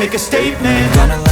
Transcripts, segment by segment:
make a statement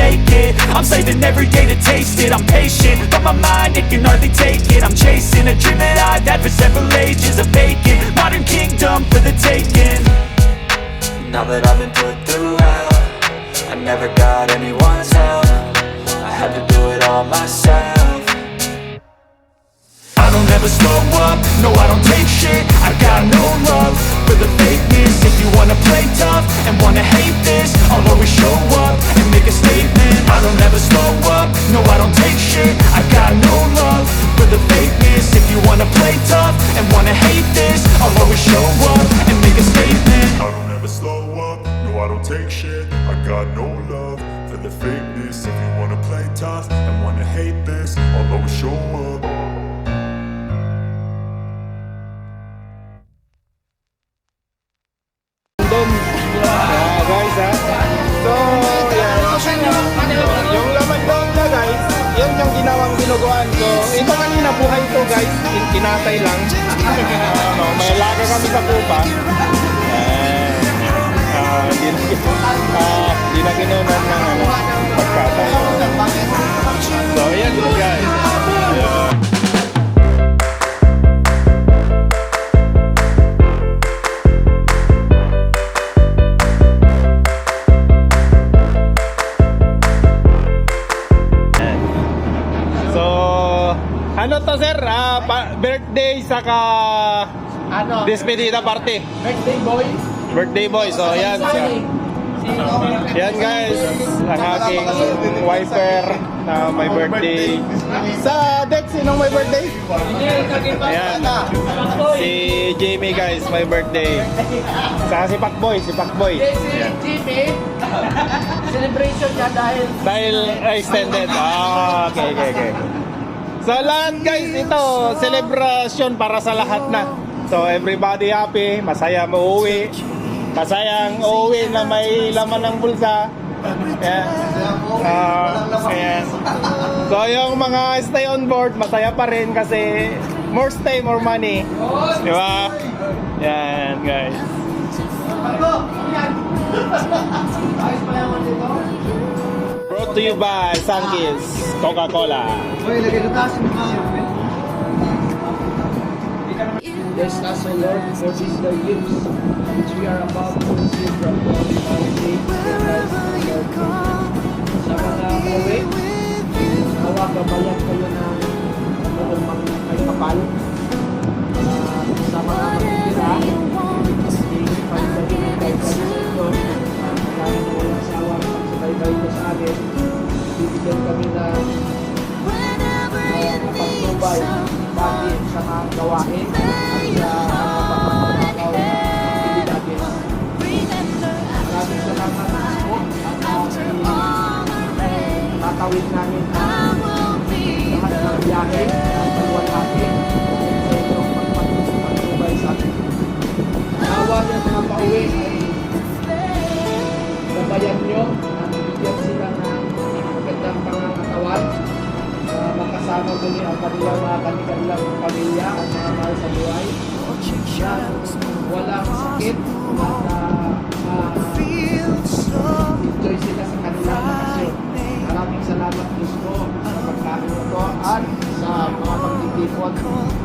make it, I'm saving every day to taste it. I'm patient, but my mind, it can hardly take it. I'm chasing a dream that I've had for several ages A vacant, modern kingdom for the taking. Now that I've been put through hell I never got anyone's help. I had to do it all myself. I don't ever slow up, no I don't take shit. I got no love for the fakeness. If you wanna play tough and wanna hate this I'll always show up make a statement. I don't ever slow up, no I don't take shit. I got no love ito kanina buhay to guys. Tinatay lang. ano, may laga kami sa. Yan. Ah, di na, ah, di na kinunan ng ano, pagkatay. So, yan guys. Ayan. Ano to sir? Pa- birthday saka Ano? despedida party. Birthday boy. Birthday boy. So, yan. Yan guys, ang aking wiper na may birthday. Sa Dex, sinong may birthday? Ayan. Si Jamie guys, may birthday. Saka si Pacboy, si Pacboy. Si Jimmy, celebration niya dahil Dahil extended. Ah, okay, okay, okay. So lahat guys, ito, celebration para sa lahat na. So everybody happy, masaya uuwi. Masayang uuwi na may laman ng bulsa. Ayan. Ah, ayan. So yung mga stay on board, masaya pa rin kasi more stay, more money. Di ba? Yan guys. Brought to you by Sunkist Coca-Cola. Bless us, O Lord, for these thy gifts, which we are about to receive from God in our faith. Sa mga kauwi, nawa gabayan kayo namin. away gawain muli ang kanilang mga kanilang pamilya at mga mahal sa buhay walang sakit at uh, uh, enjoy sila sa kanilang bakasyon. Maraming salamat Diyos ko sa pagkain ito at sa mga pagtitipon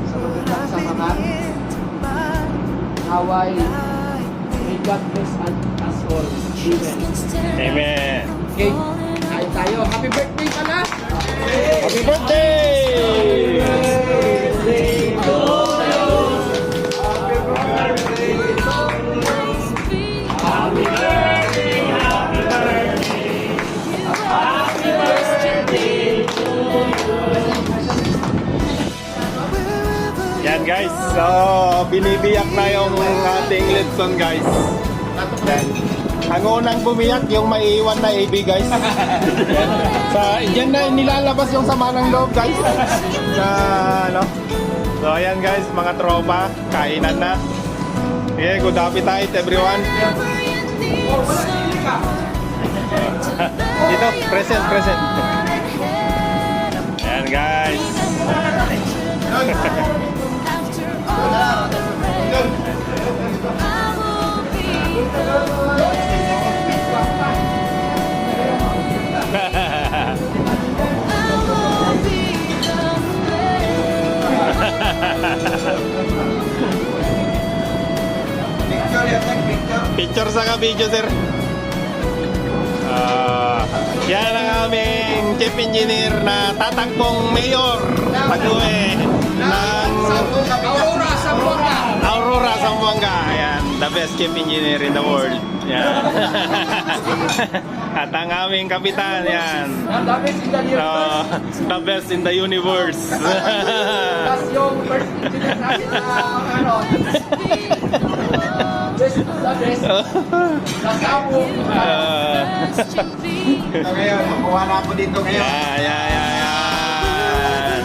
sa magandang samahan. Naway, may God bless us all. Amen. Amen. Okay, kain tayo. Happy birthday pala! Happy birthday! Yan guys, so binibiyak na yung ating Lidson guys. Yan. Ang unang bumiyak yung maiiwan na AB guys. Sa yan na nilalabas yung sama ng loob guys. Sa ano. So ayan guys, mga tropa, kainan na. Okay, good appetite everyone. Dito, present, present. Ayan guys. Picture sa ka video sir. Ah, yan ang aming chief engineer na tatakbong mayor pag-uwi ng Aurora Sambuanga! Aurora Zamboanga. Ayan, the best chief engineer in the world. Yan. At ang aming kapitan, yan. So, the best in the universe. Tapos yung first engineer natin na ano, Ah, Ngayon, makuha na ako dito ngayon. yan, yan, yan, yan.